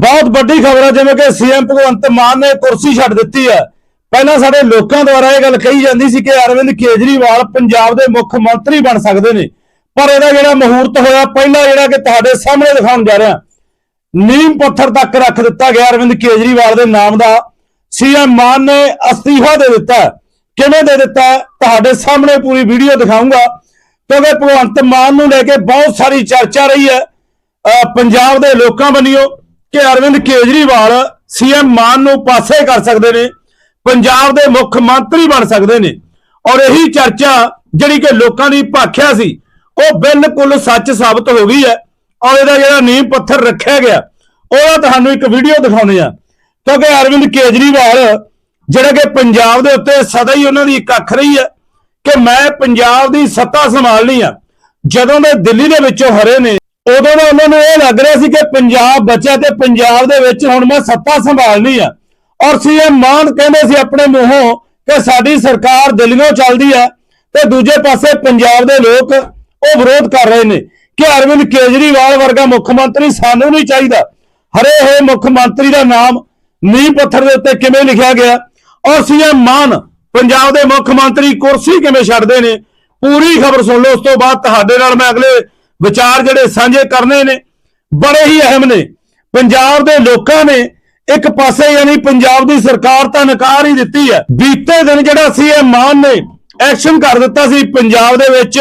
ਬਹੁਤ ਵੱਡੀ ਖਬਰ ਹੈ ਜਿਵੇਂ ਕਿ ਸੀਐਮ ਭਗਵੰਤ ਮਾਨ ਨੇ ਕੁਰਸੀ ਛੱਡ ਦਿੱਤੀ ਹੈ ਪਹਿਲਾਂ ਸਾਡੇ ਲੋਕਾਂ ਦੁਆਰਾ ਇਹ ਗੱਲ ਕਹੀ ਜਾਂਦੀ ਸੀ ਕਿ ਅਰਵਿੰਦ ਕੇਜਰੀਵਾਲ ਪੰਜਾਬ ਦੇ ਮੁੱਖ ਮੰਤਰੀ ਬਣ ਸਕਦੇ ਨੇ। ਪਰ ਇਹਦਾ ਜਿਹੜਾ ਮਹੂਰਤ ਹੋਇਆ, ਪਹਿਲਾਂ ਜਿਹੜਾ ਕਿ ਤੁਹਾਡੇ ਸਾਹਮਣੇ ਦਿਖਾਉਣ ਜਾ ਰਿਹਾ। ਨੀਮ ਪੱਥਰ ਤੱਕ ਰੱਖ ਦਿੱਤਾ ਗਿਆ ਅਰਵਿੰਦ ਕੇਜਰੀਵਾਲ ਦੇ ਨਾਮ ਦਾ। ਸੀਐਮ ਮਾਨ ਨੇ ਅਸਤੀਫਾ ਦੇ ਦਿੱਤਾ। ਕਿਵੇਂ ਦੇ ਦਿੱਤਾ? ਤੁਹਾਡੇ ਸਾਹਮਣੇ ਪੂਰੀ ਵੀਡੀਓ ਦਿਖਾਊਂਗਾ। ਕਿਉਂਕਿ ਭਗਵੰਤ ਮਾਨ ਨੂੰ ਲੈ ਕੇ ਬਹੁਤ ਸਾਰੀ ਚਰਚਾ ਰਹੀ ਹੈ। ਪੰਜਾਬ ਦੇ ਲੋਕਾਂ ਵੱਲੋਂ ਕਿ ਅਰਵਿੰਦ ਕੇਜਰੀਵਾਲ ਸੀਐਮ ਮਾਨ ਨੂੰ ਪਾਸੇ ਕਰ ਸਕਦੇ ਨੇ, ਪੰਜਾਬ ਦੇ ਮੁੱਖ ਮੰਤਰੀ ਬਣ ਸਕਦੇ ਨੇ। ਔਰ ਇਹੀ ਚਰਚਾ ਜਿਹੜੀ ਕਿ ਲੋਕਾਂ ਦੀ ਭਾਖਿਆ ਸੀ, ਉਹ ਬਿਲਕੁਲ ਸੱਚ ਸਾਬਤ ਹੋ ਗਈ ਹੈ। ਔਰ ਇਹਦਾ ਜਿਹੜਾ ਨੀਂਹ ਪੱਥਰ ਰੱਖਿਆ ਗਿਆ, ਉਹਦਾ ਤੁਹਾਨੂੰ ਇੱਕ ਵੀਡੀਓ ਦਿਖਾਉਣੇ ਆ ਕਿਉਂਕਿ ਅਰਵਿੰਦ ਕੇਜਰੀਵਾਲ, ਜਿਹੜਾ ਕਿ ਪੰਜਾਬ ਦੇ ਉੱਤੇ ਸਦਾ ਹੀ ਉਹਨਾਂ ਦੀ ਇੱਕ ਅੱਖ ਰਹੀ ਹੈ ਕਿ ਮੈਂ ਪੰਜਾਬ ਦੀ ਸੱਤਾ ਸੰਭਾਲਣੀ ਆ। ਜਦੋਂ ਦੇ ਦਿੱਲੀ ਦੇ ਵਿੱਚੋਂ ਹਰੇ ਨੇ ਉਦੋਂ ਦਾ ਉਹਨਾਂ ਨੂੰ ਇਹ ਲੱਗ ਰਿਹਾ ਸੀ ਕਿ ਪੰਜਾਬ ਬਚਿਆ ਤੇ ਪੰਜਾਬ ਦੇ ਵਿੱਚ ਹੁਣ ਮੈਂ ਸੱਤਾ ਸੰਭਾਲਣੀ ਆ। ਔਰ ਸੀਐਮ ਮਾਨ ਕਹਿੰਦੇ ਸੀ ਆਪਣੇ ਮੂੰਹੋਂ ਕਿ ਸਾਡੀ ਸਰਕਾਰ ਦਿੱਲੀੋਂ ਚੱਲਦੀ ਆ ਤੇ ਦੂਜੇ ਪਾਸੇ ਪੰਜਾਬ ਦੇ ਲੋਕ ਉਹ ਵਿਰੋਧ ਕਰ ਰਹੇ ਨੇ ਕਿ ਅਰਵਿੰਦ ਕੇਜਰੀਵਾਲ ਵਰਗਾ ਮੁੱਖ ਮੰਤਰੀ ਸਾਨੂੰ ਨਹੀਂ ਚਾਹੀਦਾ। ਹਰੇ ਹੋਏ ਮੁੱਖ ਮੰਤਰੀ ਦਾ ਨਾਮ ਨੀਂਹ ਪੱਥਰ ਦੇ ਉੱਤੇ ਕਿਵੇਂ ਲਿਖਿਆ ਗਿਆ? ਔਰ ਸੀਐਮ ਮਾਨ, ਪੰਜਾਬ ਦੇ ਮੁੱਖ ਮੰਤਰੀ ਕੁਰਸੀ ਕਿਵੇਂ ਛੱਡਦੇ ਨੇ? ਪੂਰੀ ਖਬਰ ਸੁਣ ਲਓ, ਉਸ ਤੋਂ ਬਾਅਦ ਤੁਹਾਡੇ ਨਾਲ ਮੈਂ ਅਗਲੇ ਵਿਚਾਰ ਜਿਹੜੇ ਸਾਂਝੇ ਕਰਨੇ ਨੇ, ਬੜੇ ਹੀ ਅਹਿਮ ਨੇ। ਪੰਜਾਬ ਦੇ ਲੋਕਾਂ ਨੇ ਇੱਕ ਪਾਸੇ ਯਾਨੀ ਪੰਜਾਬ ਦੀ ਸਰਕਾਰ ਤਾਂ ਨਕਾਰ ਹੀ ਦਿੱਤੀ ਹੈ। ਬੀਤੇ ਦਿਨ ਜਿਹੜਾ ਸੀਐਮ ਮਾਨ ਨੇ ਐਕਸ਼ਨ ਕਰ ਦਿੱਤਾ ਸੀ ਪੰਜਾਬ ਦੇ ਵਿੱਚ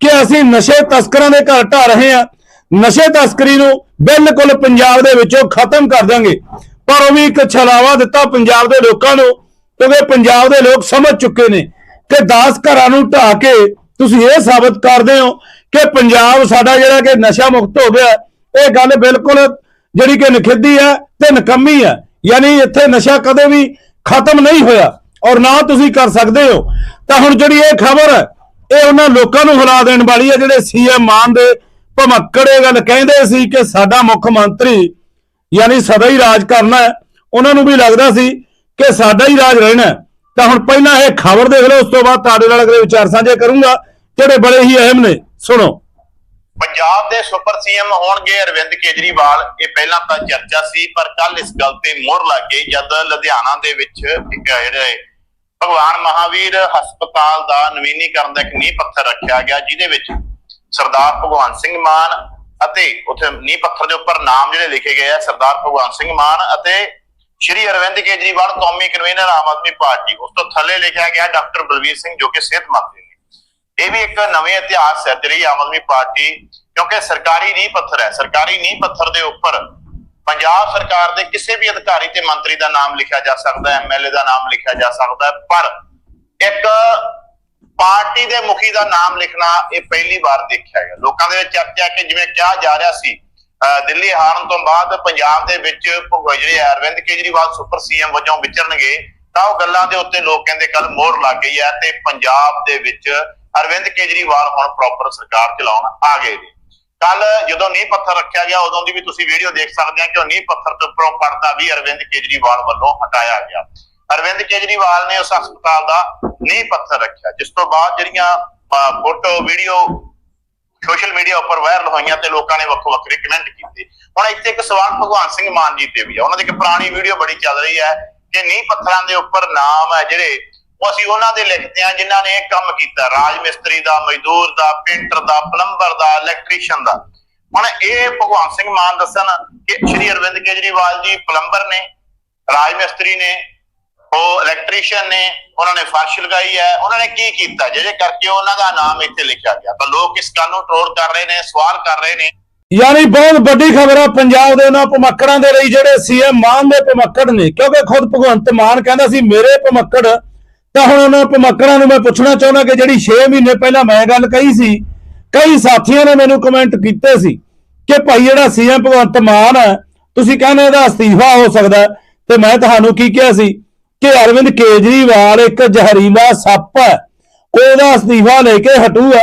ਕਿ ਅਸੀਂ ਨਸ਼ੇ ਤਸਕਰਾਂ ਦੇ ਘਰ ਢਾ ਰਹੇ ਹਾਂ। ਨਸ਼ੇ ਤਸਕਰੀ ਨੂੰ ਬਿਲਕੁਲ ਪੰਜਾਬ ਦੇ ਵਿੱਚੋਂ ਖਤਮ ਕਰ ਦਾਂਗੇ ਪਰ ਉਹ ਵੀ ਇੱਕ ਛਲਾਵਾ ਦਿੱਤਾ ਪੰਜਾਬ ਦੇ ਲੋਕਾਂ ਨੂੰ, ਕਿਉਂਕਿ ਪੰਜਾਬ ਦੇ ਲੋਕ ਸਮਝ ਚੁੱਕੇ ਨੇ ਕਿ 10 ਘਰਾਂ ਨੂੰ ਢਾ ਕੇ ਤੁਸੀਂ ਇਹ ਸਾਬਤ ਕਰਦੇ ਹੋ ਕਿ ਪੰਜਾਬ ਸਾਡਾ ਜਿਹੜਾ ਕਿ ਨਸ਼ਾ ਮੁਕਤ ਹੋ ਗਿਆ, ਇਹ ਗੱਲ ਬਿਲਕੁਲ ਜਿਹੜੀ ਕਿ ਨਖਿੱਧੀ ਹੈ ਤੇ ਨਕੰਮੀ ਹੈ। ਯਾਨੀ ਇੱਥੇ ਨਸ਼ਾ ਕਦੇ ਵੀ ਖਤਮ ਨਹੀਂ ਹੋਇਆ ਔਰ ਨਾ ਤੁਸੀਂ ਕਰ ਸਕਦੇ ਹੋ। ਤਾਂ ਹੁਣ ਜਿਹੜੀ ਇਹ ਖਬਰ ਹੈ, ਇਹ ਉਹਨਾਂ ਲੋਕਾਂ ਨੂੰ ਹਿਲਾ ਦੇਣ ਵਾਲੀ ਹੈ, ਜਿਹੜੇ ਸੀਐਮ ਮਾਨ ਦੇ ਭਮੱਕੜੇ ਗੱਲ ਕਹਿੰਦੇ ਸੀ ਕਿ ਸਾਡਾ ਮੁੱਖ ਮੰਤਰੀ ਯਾਨੀ ਸਦਾ ਹੀ ਰਾਜ ਕਰਨਾ ਉਹਨਾਂ ਨੂੰ ਵੀ ਲੱਗਦਾ ਸੀ ਕਿ ਸਾਡਾ ਹੀ ਰਾਜ ਰਹਿਣਾ ਤਾਂ ਹੁਣ ਪਹਿਲਾਂ ਇਹ ਖਬਰ ਦੇਖ ਲਓ, ਉਸ ਤੋਂ ਬਾਅਦ ਤੁਹਾਡੇ ਨਾਲ ਅਗਲੇ ਵਿਚਾਰ ਸਾਂਝੇ ਕਰੂੰਗਾ, ਜਿਹੜੇ ਬੜੇ ਹੀ ਅਹਿਮ ਨੇ। ਸੁਣੋ। ਪੰਜਾਬ ਦੇ ਸੁਪਰ ਸੀਐਮ ਹੋਣਗੇ ਅਰਵਿੰਦ ਕੇਜਰੀਵਾਲ। ਇਹ ਪਹਿਲਾਂ ਤਾਂ ਚਰਚਾ ਸੀ, ਪਰ ਕੱਲ ਇਸ ਗੱਲ ਤੇ ਮੋਹਰ ਲੱਗ ਗਈ, ਜਦ ਲੁਧਿਆਣਾ ਦੇ ਵਿੱਚ ਜਿਹੜੇ ਭਗਵਾਨ ਮਹਾਵੀਰ ਹਸਪਤਾਲ ਦਾ ਨਵੀਨੀਕਰਨ ਦਾ ਇੱਕ ਨੀਂਹ ਪੱਥਰ ਰੱਖਿਆ ਗਿਆ, ਜਿਹਦੇ ਵਿੱਚ ਸਰਦਾਰ ਭਗਵਾਨ ਸਿੰਘ ਮਾਨ ਅਤੇ ਉੱਥੇ ਨੀਂਹ ਪੱਥਰ ਦੇ ਉੱਪਰ ਨਾਮ ਜਿਹੜੇ ਲਿਖੇ ਗਏ ਆ, ਸਰਦਾਰ ਭਗਵਾਨ ਸਿੰਘ ਮਾਨ ਅਤੇ ਸ਼੍ਰੀ ਅਰਵਿੰਦ ਕੇਜਰੀਵਾਲ, ਕੌਮੀ ਕਨਵੀਨਰ ਆਮ ਆਦਮੀ ਪਾਰਟੀ। ਉਸ ਤੋਂ ਥੱਲੇ ਲਿਖਿਆ ਗਿਆ ਡਾਕਟਰ ਬਲਵੀਰ ਸਿੰਘ, ਜੋ ਕਿ ਸਿਹਤ ਮੰਤਰੀ ਨੇ। ਇਹ ਵੀ ਇੱਕ ਨਵੇਂ ਇਤਿਹਾਸ ਸਿਰਜ ਰਹੀ ਆਮ ਆਦਮੀ ਪਾਰਟੀ, ਕਿਉਂਕਿ ਸਰਕਾਰੀ ਨੀਂਹ ਪੱਥਰ ਹੈ। ਸਰਕਾਰੀ ਨੀਂਹ ਪੱਥਰ ਦੇ ਉੱਪਰ ਪੰਜਾਬ ਸਰਕਾਰ ਦੇ ਕਿਸੇ ਵੀ ਅਧਿਕਾਰੀ ਤੇ ਮੰਤਰੀ ਦਾ ਨਾਮ ਲਿਖਿਆ ਜਾ ਸਕਦਾ ਹੈ ਐਮਐਲਏ ਦਾ ਨਾਮ ਲਿਖਿਆ ਜਾ ਸਕਦਾ ਹੈ। ਪਰ ਇੱਕ ਪਾਰਟੀ ਦੇ ਮੁਖੀ ਦਾ ਨਾਮ ਲਿਖਣਾ ਇਹ ਪਹਿਲੀ ਵਾਰ ਦੇਖਿਆ ਗਿਆ। ਲੋਕਾਂ ਦੇ ਵਿੱਚ ਚਰਚਾ ਕਿ ਜਿਵੇਂ ਕਿਹਾ ਜਾ ਰਿਹਾ ਸੀ ਅਹ ਦਿੱਲੀ ਹਾਰਨ ਤੋਂ ਬਾਅਦ ਪੰਜਾਬ ਦੇ ਵਿੱਚ ਜਿਹੜੇ ਅਰਵਿੰਦ ਕੇਜਰੀਵਾਲ ਸੁਪਰ ਸੀਐਮ ਵਜੋਂ ਵਿਚਰਨਗੇ, ਤਾਂ ਉਹ ਗੱਲਾਂ ਦੇ ਉੱਤੇ ਲੋਕ ਕਹਿੰਦੇ ਕੱਲ ਮੋਹਰ ਲੱਗ ਗਈ ਹੈ ਤੇ ਪੰਜਾਬ ਦੇ ਵਿੱਚ ਅਰਵਿੰਦ ਕੇਜਰੀਵਾਲ ਹੁਣ ਪ੍ਰੋਪਰ ਸਰਕਾਰ ਚਲਾਉਣ ਆ ਗਏ ਨੇ। ਕੱਲ ਜਦੋਂ ਨੀਂਹ ਪੱਥਰ ਰੱਖਿਆ ਗਿਆ, ਉਦੋਂ ਦੀ ਵੀ ਤੁਸੀਂ ਵੀਡੀਓ ਦੇਖ ਸਕਦੇ ਆ ਕਿ ਉਹ ਨੀਂਹ ਪੱਥਰ ਤੋਂ ਉੱਪਰੋਂ ਪਰਦਾ ਵੀ ਅਰਵਿੰਦ ਕੇਜਰੀਵਾਲ ਵੱਲੋਂ ਹਟਾਇਆ ਗਿਆ। ਅਰਵਿੰਦ ਕੇਜਰੀਵਾਲ ਨੇ ਉਸ ਹਸਪਤਾਲ ਦਾ ਨੀਂਹ ਪੱਥਰ ਰੱਖਿਆ, ਜਿਸ ਤੋਂ ਬਾਅਦ ਜਿਹੜੀਆਂ photo video social media viral viral ਹੋਈਆਂ ਤੇ ਲੋਕਾਂ ਨੇ ਵੱਖੋ ਵੱਖਰੇ ਕਮੈਂਟ ਕੀਤੇ। ਹੁਣ ਇੱਥੇ ਇੱਕ ਸਵਾਲ ਭਗਵਾਨ ਸਿੰਘ ਮਾਨ ਜੀ ਤੇ ਵੀ ਆ। ਉਹਨਾਂ ਦੀ ਇੱਕ ਪੁਰਾਣੀ ਵੀਡੀਓ ਬੜੀ ਚੱਲ ਰਹੀ ਹੈ ਕਿ ਨੀਂਹ ਪੱਥਰਾਂ ਦੇ ਉੱਪਰ ਨਾਮ ਹੈ ਜਿਹੜੇ ਉਹ ਅਸੀਂ ਉਹਨਾਂ ਦੇ ਲਿਖਦੇ ਆ ਜਿਨ੍ਹਾਂ ਨੇ ਕੰਮ ਕੀਤਾ। ਰਾਜ ਮਿਸਤਰੀ ਦਾ, ਮਜ਼ਦੂਰ ਦਾ, ਪੇਂਟਰ ਦਾ, ਪਲੰਬਰ ਦਾ ਇਲੈਕਟ੍ਰੀਸ਼ੀਅਨ ਦਾ। ਹੁਣ ਇਹ ਭਗਵਾਨ ਸਿੰਘ ਮਾਨ ਦੱਸਣ ਕਿ ਸ਼੍ਰੀ ਅਰਵਿੰਦ ਕੇਜਰੀਵਾਲ ਜੀ ਪਲੰਬਰ ਨੇ, ਰਾਜ ਮਿਸਤਰੀ ਨੇ, ਉਹ ਇਲੈਕਟ੍ਰੀਸ਼ੀਅਨ ਨੇ, ਉਹਨਾਂ ਨੇ ਫਰਸ਼ ਲਗਾਈ ਹੈ। ਉਹਨਾਂ ਨੇ ਕੀ ਕੀਤਾ? ਜਿਹਦੇ ਕਰਕੇ ਉਹਨਾਂ ਦਾ ਨਾਮ ਇੱਥੇ ਲਿਖਿਆ ਗਿਆ। ਤਾਂ ਲੋਕ ਇਸ ਗੱਲ ਨੂੰ ਟਰੋਲ ਕਰ ਰਹੇ ਨੇ, ਸਵਾਲ ਕਰ ਰਹੇ ਨੇ। ਯਾਨੀ ਬਹੁਤ ਵੱਡੀ ਖਬਰ ਆ, ਪੰਜਾਬ ਦੇ ਉਹਨਾਂ ਭਮੱਕੜਾਂ ਦੇ ਲਈ ਜਿਹੜੇ ਸੀਐਮ ਮਾਨ ਦੇ ਭਮੱਕੜ ਨੇ। ਕਿਉਂਕਿ ਖੁਦ ਭਗਵੰਤ ਮਾਨ ਕਹਿੰਦਾ ਸੀ, ਮੇਰੇ ਭਮੱਕੜ ਤਾਂ ਹੁਣ ਉਹਨਾਂ ਭਮੱਕੜਾਂ ਨੂੰ ਮੈਂ ਪੁੱਛਣਾ ਚਾਹੁੰਦਾ ਕਿ ਜਿਹੜੀ 6 ਮਹੀਨੇ ਪਹਿਲਾਂ ਮੈਂ ਗੱਲ ਕਹੀ ਸੀ, ਕਈ ਸਾਥੀਆਂ ਨੇ ਮੈਨੂੰ ਕਮੈਂਟ ਕੀਤੇ ਸੀ ਕਿ ਭਾਈ ਜਿਹੜਾ ਸੀਐਮ ਭਗਵੰਤ ਮਾਨ ਹੈ, ਤੁਸੀਂ ਕਹਿੰਦੇ ਇਹਦਾ ਅਸਤੀਫਾ ਹੋ ਸਕਦਾ ਹੈ। ਤੇ ਮੈਂ ਤੁਹਾਨੂੰ ਕੀ ਕਿਹਾ ਸੀ ਕਿ ਅਰਵਿੰਦ ਕੇਜਰੀਵਾਲ ਇੱਕ ਜ਼ਹਿਰੀਲਾ ਸੱਪ ਹੈ, ਉਹਦਾ ਅਸਤੀਫਾ ਲੈ ਕੇ ਹਟੂਗਾ,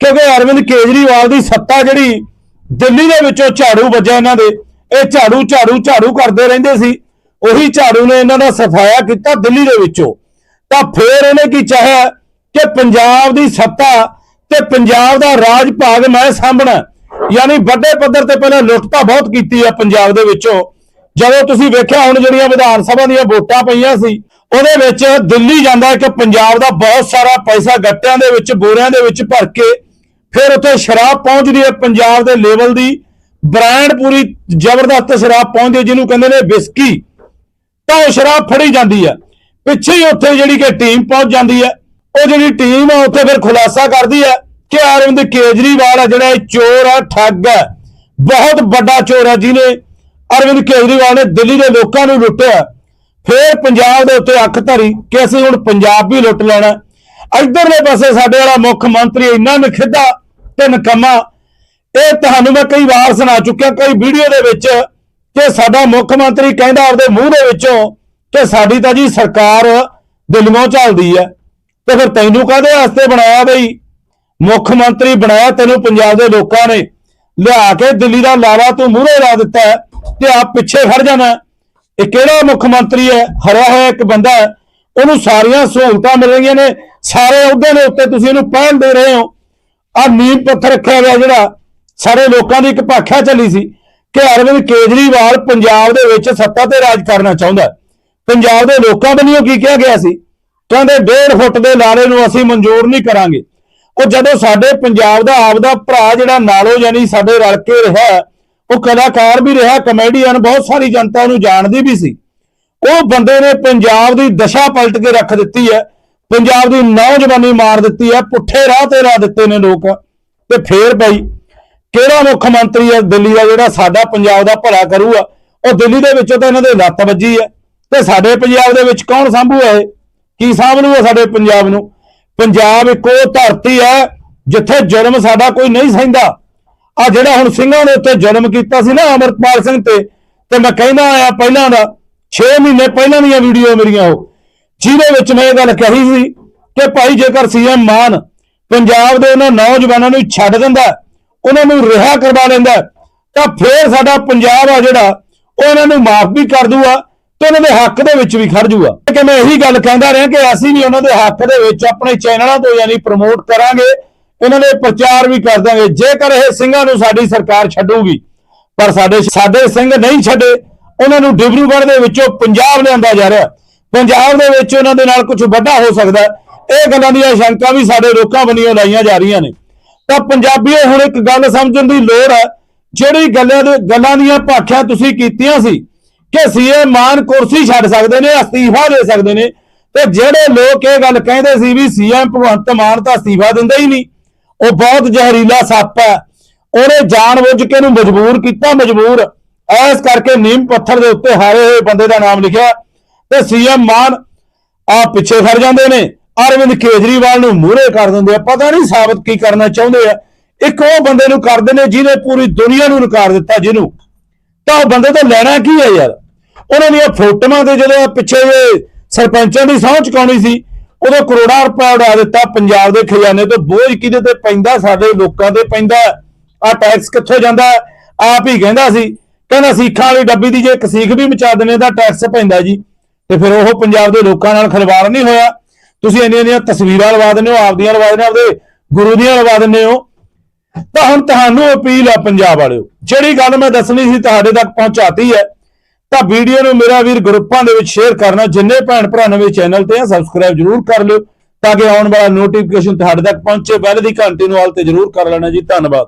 ਕਿਉਂਕਿ ਅਰਵਿੰਦ ਕੇਜਰੀਵਾਲ ਦੀ ਸੱਤਾ ਜਿਹੜੀ ਦਿੱਲੀ ਦੇ ਵਿੱਚੋਂ ਝਾੜੂ ਵੱਜਿਆ ਇਹਨਾਂ ਦੇ, ਇਹ ਝਾੜੂ ਝਾੜੂ ਝਾੜੂ ਕਰਦੇ ਰਹਿੰਦੇ ਸੀ, ਉਹੀ ਝਾੜੂ ਨੇ ਇਹਨਾਂ ਦਾ ਸਫਾਇਆ ਕੀਤਾ ਦਿੱਲੀ ਦੇ ਵਿੱਚੋਂ ਤਾਂ ਫੇਰ ਇਹਨੇ ਕੀ ਚਾਹਿਆ ਕਿ ਪੰਜਾਬ ਦੀ ਸੱਤਾ ਤੇ ਪੰਜਾਬ ਦਾ ਰਾਜ ਭਾਗ ਮੈਂ ਸਾਂਭਣਾ ਯਾਨੀ ਵੱਡੇ ਪੱਧਰ ਤੇ ਪਹਿਲਾਂ ਲੁੱਟ ਤਾਂ ਬਹੁਤ ਕੀਤੀ ਆ ਪੰਜਾਬ ਦੇ ਵਿੱਚੋਂ। ਜਦੋਂ ਤੁਸੀਂ ਵੇਖਿਆ ਹੁਣ ਜਿਹੜੀਆਂ ਵਿਧਾਨ ਸਭਾ ਦੀਆਂ ਵੋਟਾਂ ਪਈਆਂ ਸੀ, ਉਹਦੇ ਵਿੱਚ ਦਿੱਲੀ ਜਾਂਦਾ ਇੱਕ ਪੰਜਾਬ ਦਾ ਬਹੁਤ ਸਾਰਾ ਪੈਸਾ ਗੱਟਿਆਂ ਦੇ ਵਿੱਚ, ਬੋਰਿਆਂ ਦੇ ਵਿੱਚ ਭਰ ਕੇ ਫਿਰ ਉੱਥੇ ਸ਼ਰਾਬ ਪਹੁੰਚਦੀ ਹੈ ਪੰਜਾਬ ਦੇ ਲੈਵਲ ਦੀ। ਬ੍ਰਾਂਡ ਪੂਰੀ ਜ਼ਬਰਦਸਤ ਸ਼ਰਾਬ ਪਹੁੰਚਦੀ ਹੈ, ਜਿਹਨੂੰ ਕਹਿੰਦੇ ਨੇ ਵਿਸਕੀ ਤਾਂ ਉਹ ਸ਼ਰਾਬ ਫੜੀ ਜਾਂਦੀ ਹੈ। ਪਿੱਛੇ ਹੀ ਉੱਥੇ ਜਿਹੜੀ ਕਿ ਟੀਮ ਪਹੁੰਚ ਜਾਂਦੀ ਹੈ, ਉਹ ਜਿਹੜੀ ਟੀਮ ਆ, ਉੱਥੇ ਫਿਰ ਖੁਲਾਸਾ ਕਰਦੀ ਹੈ ਕਿ ਅਰਵਿੰਦ ਕੇਜਰੀਵਾਲ ਆ ਜਿਹੜਾ ਇਹ ਚੋਰ ਆ, ਠੱਗ ਹੈ। ਬਹੁਤ ਵੱਡਾ ਚੋਰ ਹੈ ਜਿਹਨੇ ਅਰਵਿੰਦ ਕੇਜਰੀਵਾਲ ਨੇ ਦਿੱਲੀ ਦੇ ਲੋਕਾਂ ਨੂੰ ਲੁੱਟਿਆ। ਫਿਰ ਪੰਜਾਬ ਦੇ ਉੱਤੇ ਅੱਖ ਧਰੀ ਕਿ ਅਸੀਂ ਹੁਣ ਪੰਜਾਬ ਵੀ ਲੁੱਟ ਲੈਣਾ। ਇਧਰਲੇ ਪਾਸੇ ਸਾਡੇ ਵਾਲਾ ਮੁੱਖ ਮੰਤਰੀ ਇੰਨਾ ਨਖਿੱਧਾ ਤੇ ਨਕਮਾ, ਇਹ ਤੁਹਾਨੂੰ ਮੈਂ ਕਈ ਵਾਰ ਸੁਣਾ ਚੁੱਕਿਆ, ਕਈ ਵੀਡੀਓ ਦੇ ਵਿੱਚ ਕਿ ਸਾਡਾ ਮੁੱਖ ਮੰਤਰੀ ਕਹਿੰਦਾ ਆਪਦੇ ਮੂੰਹ ਦੇ ਵਿੱਚੋਂ ਕਿ ਸਾਡੀ ਤਾਂ ਜੀ ਸਰਕਾਰ ਦਿੱਲੀੋਂ ਚੱਲਦੀ ਹੈ। ਤੇ ਫਿਰ ਤੈਨੂੰ ਕਾਹਦੇ ਵਾਸਤੇ ਬਣਾਇਆ ਬਈ? ਮੁੱਖ ਮੰਤਰੀ ਬਣਾਇਆ ਤੈਨੂੰ ਪੰਜਾਬ ਦੇ ਲੋਕਾਂ ਨੇ। ਲਿਆ ਕੇ ਦਿੱਲੀ ਦਾ ਲਾਵਾ ਤੂੰ ਮੂਹਰੇ ਲਾ ਦਿੱਤਾ ਤੇ ਆਪ ਪਿੱਛੇ ਖੜ ਜਾਣਾ ਇਹ ਕਿਹੜਾ ਮੁੱਖ ਮੰਤਰੀ ਹੈ? ਹਰਿਆ ਹੋਇਆ ਇੱਕ ਬੰਦਾ ਹੈ। ਉਹਨੂੰ ਸਾਰੀਆਂ ਸਹੂਲਤਾਂ ਮਿਲ ਰਹੀਆਂ ਨੇ। ਸਾਰੇ ਅਹੁਦੇ ਦੇ ਉੱਤੇ ਤੁਸੀਂ ਇਹਨੂੰ ਪਹਿਨ ਦੇ ਰਹੇ ਹੋ। ਆ ਨੀਂਹ ਪੱਥਰ ਰੱਖਿਆ ਗਿਆ ਜਿਹੜਾ ਸਾਰੇ ਲੋਕਾਂ ਦੀ ਇੱਕ ਭਾਖਿਆ ਚੱਲੀ ਸੀ ਕਿ ਅਰਵਿੰਦ ਕੇਜਰੀਵਾਲ ਪੰਜਾਬ ਦੇ ਵਿੱਚ ਸੱਤਾ ਤੇ ਰਾਜ ਕਰਨਾ ਚਾਹੁੰਦਾ ਪੰਜਾਬ ਦੇ ਲੋਕਾਂ ਵੱਲੋਂ ਕੀ ਕਿਹਾ ਗਿਆ ਸੀ? ਕਹਿੰਦੇ 1.5 ਫੁੱਟ ਦੇ ਲਾਰੇ ਨੂੰ ਅਸੀਂ ਮਨਜ਼ੂਰ ਨਹੀਂ ਕਰਾਂਗੇ। ਉਹ ਜਦੋਂ ਸਾਡੇ ਪੰਜਾਬ ਦਾ ਆਪਦਾ ਭਰਾ ਜਿਹੜਾ ਨਾਲੋ ਜਾਨੀ ਸਾਡੇ ਰਲ ਕੇ ਰਿਹਾ, ਉਹ ਕਲਾਕਾਰ ਵੀ ਰਿਹਾ ਕਮੇਡੀਅਨ ਬਹੁਤ ਸਾਰੀ ਜਨਤਾ ਨੂੰ ਜਾਣਦੀ ਵੀ ਸੀ। ਉਹ ਬੰਦੇ ਨੇ ਪੰਜਾਬ ਦੀ ਦਸ਼ਾ ਪਲਟ ਕੇ ਰੱਖ ਦਿੱਤੀ ਹੈ, ਪੰਜਾਬ ਦੀ ਨੌਜਵਾਨੀ ਮਾਰ ਦਿੱਤੀ ਹੈ, ਪੁੱਠੇ ਰਾਹ ਤੇ ਲਾ ਦਿੱਤੇ ਨੇ ਲੋਕ। ਤੇ ਫੇਰ ਬਈ, ਕਿਹੜਾ ਮੁੱਖ ਮੰਤਰੀ ਹੈ ਦਿੱਲੀ ਦਾ ਜਿਹੜਾ ਸਾਡਾ ਪੰਜਾਬ ਦਾ ਭਲਾ ਕਰੂਗਾ? ਉਹ ਦਿੱਲੀ ਦੇ ਵਿੱਚੋਂ ਤਾਂ ਇਹਨਾਂ ਦੇ ਲੱਤ ਵੱਜੀ ਹੈ। ਤੇ ਸਾਡੇ ਪੰਜਾਬ ਦੇ ਵਿੱਚ ਕੌਣ ਸੰਭੂ ਹੈ ਇਹ? ਕੀ ਸਾਂਭ ਲੂਗਾ ਸਾਡੇ ਪੰਜਾਬ ਨੂੰ? ਪੰਜਾਬ ਇੱਕ ਉਹ ਧਰਤੀ ਹੈ ਜਿੱਥੇ ਜ਼ੁਲਮ ਸਾਡਾ ਕੋਈ ਨਹੀਂ ਸਹਿੰਦਾ। ਆ ਜਿਹੜਾ ਹੁਣ ਸਿੰਘਾਂ ਨੇ ਉੱਤੇ ਜ਼ੁਲਮ ਕੀਤਾ ਸੀ ਨਾ ਅਮਰਪਾਲ ਸਿੰਘ ਤੇ ਤੇ ਮੈਂ ਕਹਿੰਦਾ ਆਇਆ ਪਹਿਲਾਂ ਦਾ 6 ਮਹੀਨੇ ਪਹਿਲਾਂ ਦੀਆਂ ਵੀਡੀਓ ਮੇਰੀਆਂ ਉਹ। ਜਿਹਦੇ ਵਿੱਚ ਮੈਂ ਇਹ ਗੱਲ ਕਹੀ ਸੀ ਕਿ ਭਾਈ ਜੇਕਰ ਸੀਐਮ ਮਾਨ ਪੰਜਾਬ ਦੇ ਉਹਨਾਂ ਨੌਜਵਾਨਾਂ ਨੂੰ ਛੱਡ ਦਿੰਦਾ, ਉਹਨਾਂ ਨੂੰ ਰਿਹਾ ਕਰਵਾ ਲੈਂਦਾ, ਤਾਂ ਫੇਰ ਸਾਡਾ ਪੰਜਾਬ ਆ ਜਿਹੜਾ, ਉਹ ਇਹਨਾਂ ਨੂੰ ਮਾਫ ਵੀ ਕਰ ਦੂਗਾ। ਤੇ ਉਹਨਾਂ ਦੇ ਹੱਕ ਦੇ ਵਿੱਚ ਵੀ ਖੜ ਜੂਗਾ। ਕਿ ਮੈਂ ਇਹੀ ਗੱਲ ਕਹਿੰਦਾ ਰਿਹਾ ਕਿ ਅਸੀਂ ਵੀ ਉਹਨਾਂ ਦੇ ਹੱਕ ਦੇ ਵਿੱਚ ਆਪਣੇ ਚੈਨਲਾਂ ਤੋਂ ਯਾਨੀ ਪ੍ਰਮੋਟ ਕਰਾਂਗੇ, ਇਹਨਾਂ ਦੇ ਪ੍ਰਚਾਰ ਵੀ ਕਰ ਦਾਂਗੇ। ਜੇਕਰ ਇਹ ਸਿੰਘਾਂ ਨੂੰ ਸਾਡੀ ਸਰਕਾਰ ਛੱਡੂਗੀ, ਪਰ ਸਾਡੇ ਸਾਡੇ ਸਿੰਘ ਨਹੀਂ ਛੱਡੇ, ਉਹਨਾਂ ਨੂੰ ਡਿਬਰੂਗੜ੍ਹ ਦੇ ਵਿੱਚੋਂ ਪੰਜਾਬ ਲਿਆਂਦਾ ਜਾ ਰਿਹਾ। ਪੰਜਾਬ ਦੇ ਵਿੱਚ ਉਹਨਾਂ ਦੇ ਨਾਲ ਕੁਝ ਵੱਡਾ ਹੋ ਸਕਦਾ ਇਹ ਗੱਲਾਂ ਦੀਆਂ ਸ਼ੰਕਾ ਵੀ ਸਾਡੇ ਲੋਕਾਂ ਵੱਲੋਂ ਲਾਈਆਂ ਜਾ ਰਹੀਆਂ ਨੇ। ਤਾਂ ਪੰਜਾਬੀਓ, ਹੁਣ ਇੱਕ ਗੱਲ ਸਮਝਣ ਦੀ ਲੋੜ ਹੈ, ਜਿਹੜੀ ਗੱਲਾਂ ਦੇ ਗੱਲਾਂ ਦੀਆਂ ਭਾਖਿਆ ਤੁਸੀਂ ਕੀਤੀਆਂ ਸੀ ਕਿ ਸੀਐਮ ਮਾਨ ਕੁਰਸੀ ਛੱਡ ਸਕਦੇ ਨੇ, ਅਸਤੀਫਾ ਦੇ ਸਕਦੇ ਨੇ। ਤੇ ਜਿਹੜੇ ਲੋਕ ਇਹ ਗੱਲ ਕਹਿੰਦੇ ਸੀ ਵੀ ਸੀਐਮ ਭਗਵੰਤ ਮਾਨ ਤਾਂ ਅਸਤੀਫਾ ਦਿੰਦਾ ਹੀ ਨਹੀਂ, ਉਹ ਬਹੁਤ ਜ਼ਹਿਰੀਲਾ ਸੱਪ ਹੈ। ਉਹਨੇ ਜਾਣਬੁੱਝ ਕੇ ਇਹਨੂੰ ਮਜਬੂਰ ਕੀਤਾ, ਮਜਬੂਰ। ਐਸ ਕਰਕੇ ਨੀਮ ਪੱਥਰ ਦੇ ਉੱਤੇ ਹਾਰੇ ਹੋਏ ਬੰਦੇ ਦਾ ਨਾਮ ਲਿਖਿਆ। ਤੇ ਸੀਐਮ ਮਾਨ ਆ ਪਿੱਛੇ ਖੜ ਜਾਂਦੇ ਨੇ। ਅਰਵਿੰਦ ਕੇਜਰੀਵਾਲ ਨੂੰ ਮੂਹਰੇ ਕਰ ਦਿੰਦੇ ਆ। ਪਤਾ ਨਹੀਂ ਸਾਬਤ ਕੀ ਕਰਨਾ ਚਾਹੁੰਦੇ ਆ। ਇੱਕ ਉਹ ਬੰਦੇ ਨੂੰ ਕਰਦੇ ਨੇ ਜਿਹਨੇ ਪੂਰੀ ਦੁਨੀਆ ਨੂੰ ਨਕਾਰ ਦਿੱਤਾ ਜਿਹਨੂੰ। ਤਾਂ ਉਹ ਬੰਦੇ ਤੋਂ ਲੈਣਾ ਕੀ ਹੈ ਯਾਰ? ਉਹਨਾਂ ਦੀਆਂ ਫੋਟੋਆਂ ਤੇ ਜਦੋਂ ਪਿੱਛੇ ਜਿਹੇ ਸਰਪੰਚਾਂ ਦੀ ਸਹੁੰ ਚੁਕਾਉਣੀ ਸੀ, ਉਦੋਂ ਕਰੋੜਾਂ ਰੁਪਏ ਉਡਾ ਦਿੱਤਾ ਪੰਜਾਬ ਦੇ ਖਜ਼ਾਨੇ ਤੋਂ, ਬੋਝ ਕਿਹਦੇ ਤੇ ਪੈਂਦਾ, ਸਾਡੇ ਲੋਕਾਂ ਤੇ ਪੈਂਦਾ, ਆ ਟੈਕਸ ਕਿੱਥੋਂ ਜਾਂਦਾ, ਆਪ ਹੀ ਕਹਿੰਦਾ ਸੀ, ਕਹਿੰਦਾ ਸਿੱਖਾਂ ਵਾਲੀ ਡੱਬੀ ਦੀ ਜੇ ਇੱਕ ਸੀਖ ਵੀ ਮਚਾ ਦਿੰਨੇ ਤਾਂ ਟੈਕਸ ਪੈਂਦਾ ਜੀ। ਤੇ ਫਿਰ ਉਹ ਪੰਜਾਬ ਦੇ ਲੋਕਾਂ ਨਾਲ ਖਿਲਵਾੜ ਨਹੀਂ ਹੋਇਆ। ਤੁਸੀਂ ਇੰਨੀਆਂ ਇੰਨੀਆਂ ਤਸਵੀਰਾਂ ਲਵਾ ਦਿੰਦੇ ਹੋ, ਆਪਦੀਆਂ ਲਵਾ ਦਿੰਦੇ ਹੋ, ਆਪਦੇ ਗੁਰੂ ਦੀਆਂ ਲਵਾ ਦਿੰਦੇ ਹੋ। ਤਾਂ ਹੁਣ ਤੁਹਾਨੂੰ ਅਪੀਲ ਆ ਪੰਜਾਬ ਵਾਲਿਓ, ਜਿਹੜੀ ਗੱਲ ਮੈਂ ਦੱਸਣੀ ਸੀ ਤੁਹਾਡੇ ਤੱਕ ਪਹੁੰਚਾਤੀ ਹੈ ਤਾਂ ਵੀਡੀਓ ਨੂੰ ਮੇਰਾ ਵੀਰ ਗਰੁੱਪਾਂ ਦੇ ਵਿੱਚ ਸ਼ੇਅਰ ਕਰਨਾ, ਜਿੰਨੇ ਭੈਣ ਭਰਾ ਨਵੇਂ ਚੈਨਲ ਤੇ ਆ ਸਬਸਕ੍ਰਾਈਬ ਜਰੂਰ ਕਰ ਲਿਓ, ਤਾਂ ਕਿ ਆਉਣ ਵਾਲਾ ਨੋਟੀਫਿਕੇਸ਼ਨ ਤੁਹਾਡੇ ਤੱਕ ਪਹੁੰਚੇ, ਬੈਲ ਦੀ ਘੰਟੀ ਨੂੰ ਆਲ ਤੇ ਜਰੂਰ ਕਰ ਲੈਣਾ ਜੀ, ਧੰਨਵਾਦ।